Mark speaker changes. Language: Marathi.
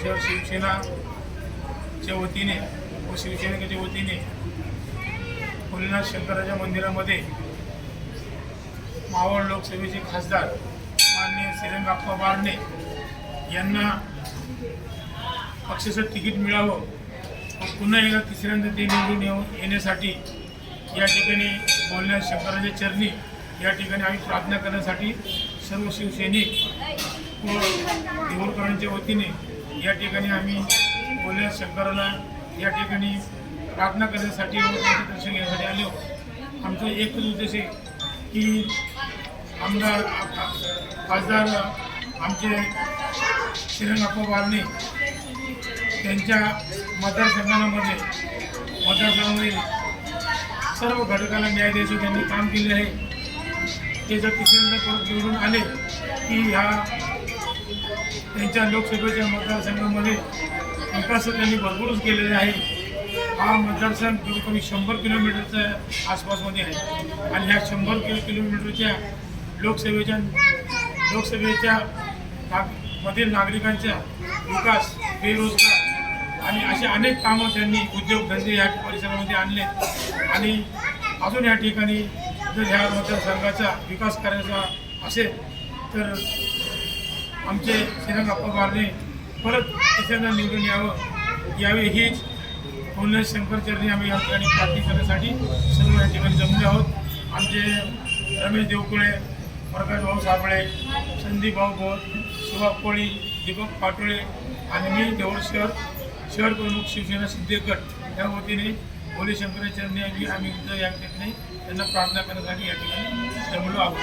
Speaker 1: शिवसेनाच्या वतीने व शिवसेनेच्या वतीने भोलेनाथ शंकराच्या मंदिरामध्ये मावळ लोकसभेचे खासदार माननीय श्रीरंगाप्पा बारणे यांना पक्षाचं तिकीट मिळावं व पुन्हा एकदा तिसऱ्यांदा ते निवडून येऊ येण्यासाठी या ठिकाणी बोलण्यास शंकराच्या चरणी या ठिकाणी आम्ही प्रार्थना करण्यासाठी सर्व शिवसैनिक व देऊळकरांच्या वतीने या ठिकाणी आम्ही भोलेनाथ शंकराला या ठिकाणी प्रार्थना करण्यासाठी व त्यांचे दर्शन घेण्यासाठी आलो. आमचा एकच उद्देश आहे की आमदार खासदार आमचे श्रीरंगाप्पा बारणे त्यांच्या मतदारसंघामध्ये मतदारसंघामध्ये सर्व घटकाला न्याय द्यायचं त्यांनी काम केले आहे. ते जर तिसऱ्यांदा परत निवडून आले की ह्या त्यांच्या लोकसभेच्या मतदारसंघामध्ये विकास त्यांनी भरपूरच केलेले आहे. हा मतदारसंघ कमीत कमी शंभर किलोमीटरच्या आसपासमध्ये आहे. आणि ह्या शंभर किलो किलोमीटरच्या लोकसेवेच्या लोकसभेच्या नाग मधील नागरिकांचा विकास बेरोजगार आणि असे अनेक कामं त्यांनी उद्योगधंदे या परिसरामध्ये आणले. आणि अजून या ठिकाणी जर ह्या मतदारसंघाचा विकास करायचा असेल तर आमचे श्रीरंगाप्पा बारणे परत तिसऱ्यांदा निवडून यावं यावे हीच भोलेनाथ शंकरचरणी आम्ही या ठिकाणी प्रार्थना करण्यासाठी सर्व या ठिकाणी जमले आहोत. आमचे रमेश देवकुळे प्रकाश भाऊ साबळे संदीप भाऊ बोर सुभाष कोळी दीपक पाटोळे आणि मी देऊळ शहर शहर प्रमुख शिवसेना सिद्धेगड या वतीने भोले शंकराचरणी आम्ही आम्ही इथं या ठिकाणी त्यांना प्रार्थना करण्यासाठी या ठिकाणी जमलो आहोत.